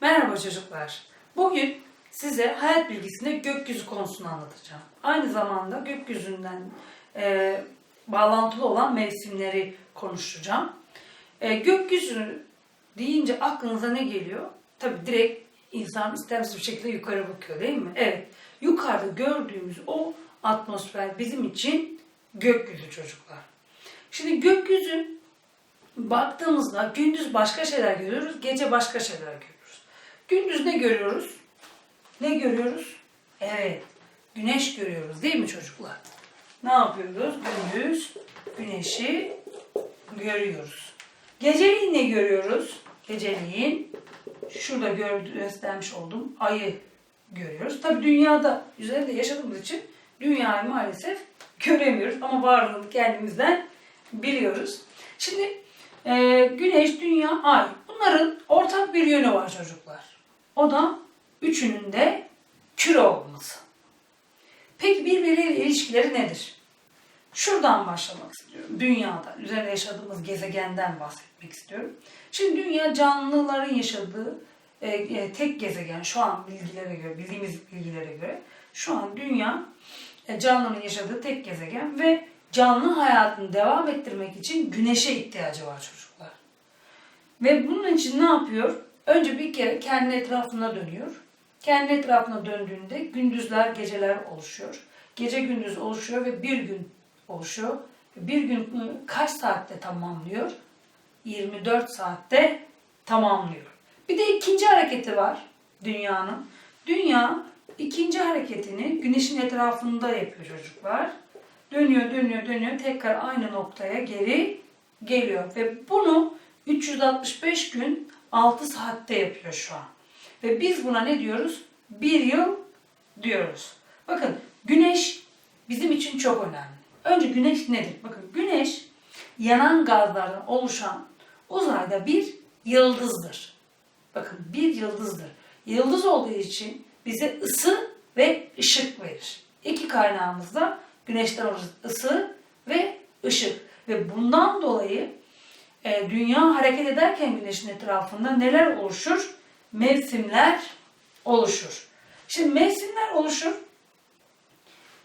Merhaba çocuklar. Bugün size hayat bilgisinde gökyüzü konusunu anlatacağım. Aynı zamanda gökyüzünden e, bağlantılı olan mevsimleri konuşacağım. E, gökyüzü deyince aklınıza ne geliyor? Tabii direkt insan istemsiz bir şekilde yukarı bakıyor değil mi? Evet. Yukarıda gördüğümüz o atmosfer bizim için gökyüzü çocuklar. Şimdi gökyüzü baktığımızda gündüz başka şeyler görüyoruz, gece başka şeyler görüyoruz. Gündüz ne görüyoruz? Ne görüyoruz? Evet, güneş görüyoruz değil mi çocuklar? Ne yapıyoruz? Gündüz güneşi görüyoruz. Geceliğin ne görüyoruz? Geceliğin şurada göstermiş olduğum ayı görüyoruz. Tabi dünyada üzerinde yaşadığımız için dünyayı maalesef göremiyoruz ama varlığını kendimizden biliyoruz. Şimdi e, güneş, dünya, ay bunların ortak bir yönü var çocuklar. O da üçünün de küre olması. Peki birbirleriyle ilişkileri nedir? Şuradan başlamak istiyorum. Dünyada, üzerinde yaşadığımız gezegenden bahsetmek istiyorum. Şimdi dünya canlıların yaşadığı e, e, tek gezegen şu an bilgilere göre, bildiğimiz bilgilere göre şu an dünya e, canlının yaşadığı tek gezegen ve canlı hayatını devam ettirmek için güneşe ihtiyacı var çocuklar. Ve bunun için ne yapıyor? Önce bir kere kendi etrafına dönüyor. Kendi etrafına döndüğünde gündüzler, geceler oluşuyor. Gece gündüz oluşuyor ve bir gün oluşuyor. Bir gün ı, kaç saatte tamamlıyor? 24 saatte tamamlıyor. Bir de ikinci hareketi var dünyanın. Dünya ikinci hareketini güneşin etrafında yapıyor çocuklar. Dönüyor, dönüyor, dönüyor. Tekrar aynı noktaya geri geliyor. Ve bunu 365 gün 6 saatte yapıyor şu an. Ve biz buna ne diyoruz? Bir yıl diyoruz. Bakın güneş bizim için çok önemli. Önce güneş nedir? Bakın güneş yanan gazlardan oluşan uzayda bir yıldızdır. Bakın bir yıldızdır. Yıldız olduğu için bize ısı ve ışık verir. İki kaynağımız da güneşten alırız ısı ve ışık. Ve bundan dolayı e, dünya hareket ederken güneşin etrafında neler oluşur? Mevsimler oluşur. Şimdi mevsimler oluşur.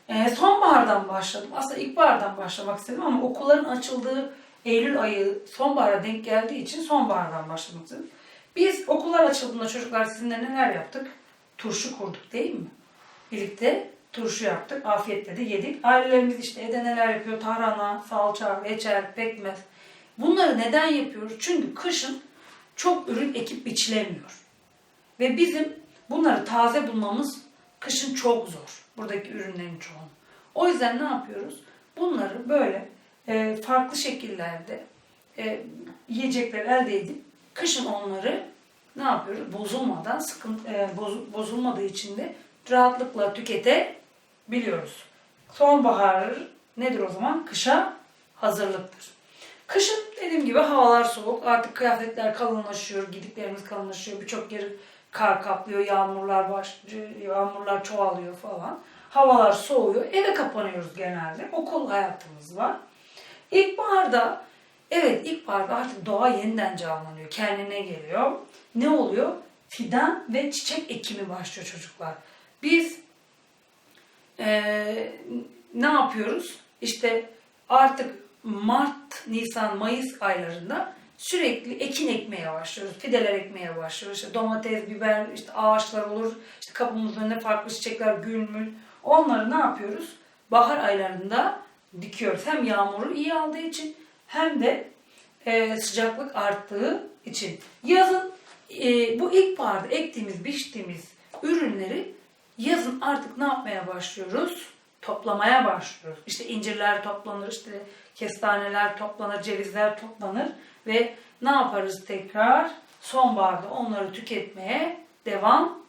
E, sonbahardan başladım. Aslında ilkbahardan başlamak istedim ama okulların açıldığı Eylül ayı sonbahara denk geldiği için sonbahardan başlamak istedim. Biz okullar açıldığında çocuklar sizinle neler yaptık? Turşu kurduk değil mi? Birlikte turşu yaptık. Afiyetle de yedik. Ailelerimiz işte evde neler yapıyor? Tarhana, salça, reçel, pekmez. Bunları neden yapıyoruz? Çünkü kışın çok ürün ekip biçilemiyor. Ve bizim bunları taze bulmamız kışın çok zor. Buradaki ürünlerin çoğunu. O yüzden ne yapıyoruz? Bunları böyle e, farklı şekillerde e, yiyecekler elde edip kışın onları ne yapıyoruz? Bozulmadan, sıkıntı, e, boz- bozulmadığı için de rahatlıkla tüketebiliyoruz. Sonbahar nedir o zaman? Kışa hazırlıktır. Kışın dediğim gibi havalar soğuk. Artık kıyafetler kalınlaşıyor, gidiklerimiz kalınlaşıyor. Birçok yeri kar kaplıyor, yağmurlar başlıyor, yağmurlar çoğalıyor falan. Havalar soğuyor. Eve kapanıyoruz genelde. Okul hayatımız var. İlkbaharda evet ilkbaharda artık doğa yeniden canlanıyor. Kendine geliyor. Ne oluyor? Fidan ve çiçek ekimi başlıyor çocuklar. Biz eee, ne yapıyoruz? İşte artık Mart, Nisan, Mayıs aylarında sürekli ekin ekmeye başlıyoruz. Fideler ekmeye başlıyoruz. İşte domates, biber, işte ağaçlar olur. İşte kapımızın önünde farklı çiçekler, gül mül. Onları ne yapıyoruz? Bahar aylarında dikiyoruz. Hem yağmuru iyi aldığı için hem de e, sıcaklık arttığı için. Yazın e, bu ilkbaharda ektiğimiz, biçtiğimiz ürünleri yazın artık ne yapmaya başlıyoruz? Toplamaya başlıyoruz. İşte incirler toplanır, işte kestaneler toplanır, cevizler toplanır ve ne yaparız tekrar? Sonbaharda onları tüketmeye devam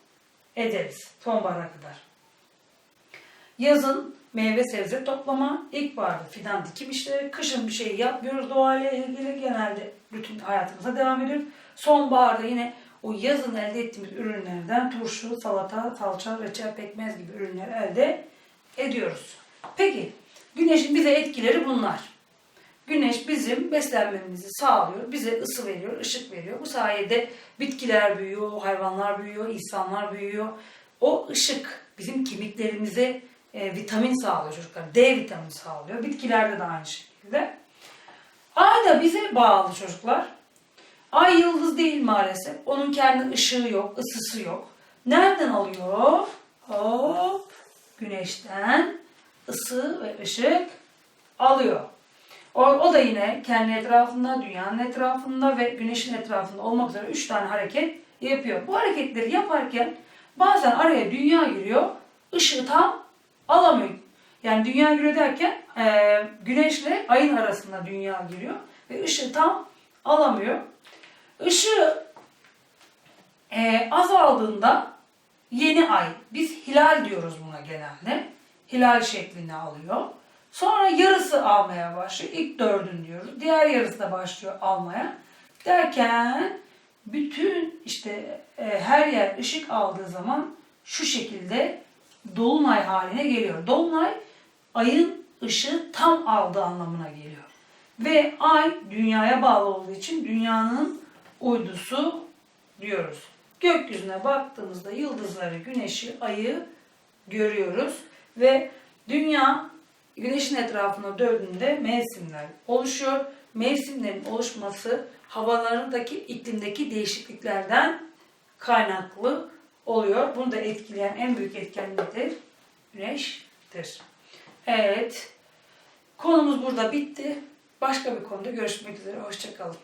ederiz. Sonbahara kadar. Yazın meyve sebze toplama, ilkbaharda fidan dikim işleri, kışın bir şey yapmıyoruz doğayla ilgili genelde bütün hayatımıza devam ediyoruz. Sonbaharda yine o yazın elde ettiğimiz ürünlerden turşu, salata, salça, reçel, pekmez gibi ürünler elde ediyoruz. Peki güneşin bize etkileri bunlar. Güneş bizim beslenmemizi sağlıyor, bize ısı veriyor, ışık veriyor. Bu sayede bitkiler büyüyor, hayvanlar büyüyor, insanlar büyüyor. O ışık bizim kemiklerimize e, vitamin sağlıyor çocuklar. D vitamini sağlıyor. Bitkilerde de aynı şekilde. Ay da bize bağlı çocuklar. Ay yıldız değil maalesef. Onun kendi ışığı yok, ısısı yok. Nereden alıyor? Hop, güneşten ısı ve ışık alıyor. O, o da yine kendi etrafında, dünyanın etrafında ve güneşin etrafında olmak üzere üç tane hareket yapıyor. Bu hareketleri yaparken bazen araya dünya giriyor, ışığı tam alamıyor. Yani dünya giriyor derken e, güneşle ayın arasında dünya giriyor ve ışığı tam alamıyor. Işığı e, azaldığında yeni ay, biz hilal diyoruz buna genelde. Hilal şeklini alıyor. Sonra yarısı almaya başlıyor. İlk dördün diyoruz. Diğer yarısı da başlıyor almaya. Derken bütün işte e, her yer ışık aldığı zaman şu şekilde dolunay haline geliyor. Dolunay ayın ışığı tam aldığı anlamına geliyor. Ve ay dünyaya bağlı olduğu için dünyanın uydusu diyoruz. Gökyüzüne baktığımızda yıldızları, güneşi, ayı görüyoruz ve dünya güneşin etrafına döndüğünde mevsimler oluşuyor. Mevsimlerin oluşması havalarındaki iklimdeki değişikliklerden kaynaklı oluyor. Bunu da etkileyen en büyük etken nedir? Güneştir. Evet. Konumuz burada bitti. Başka bir konuda görüşmek üzere. Hoşçakalın.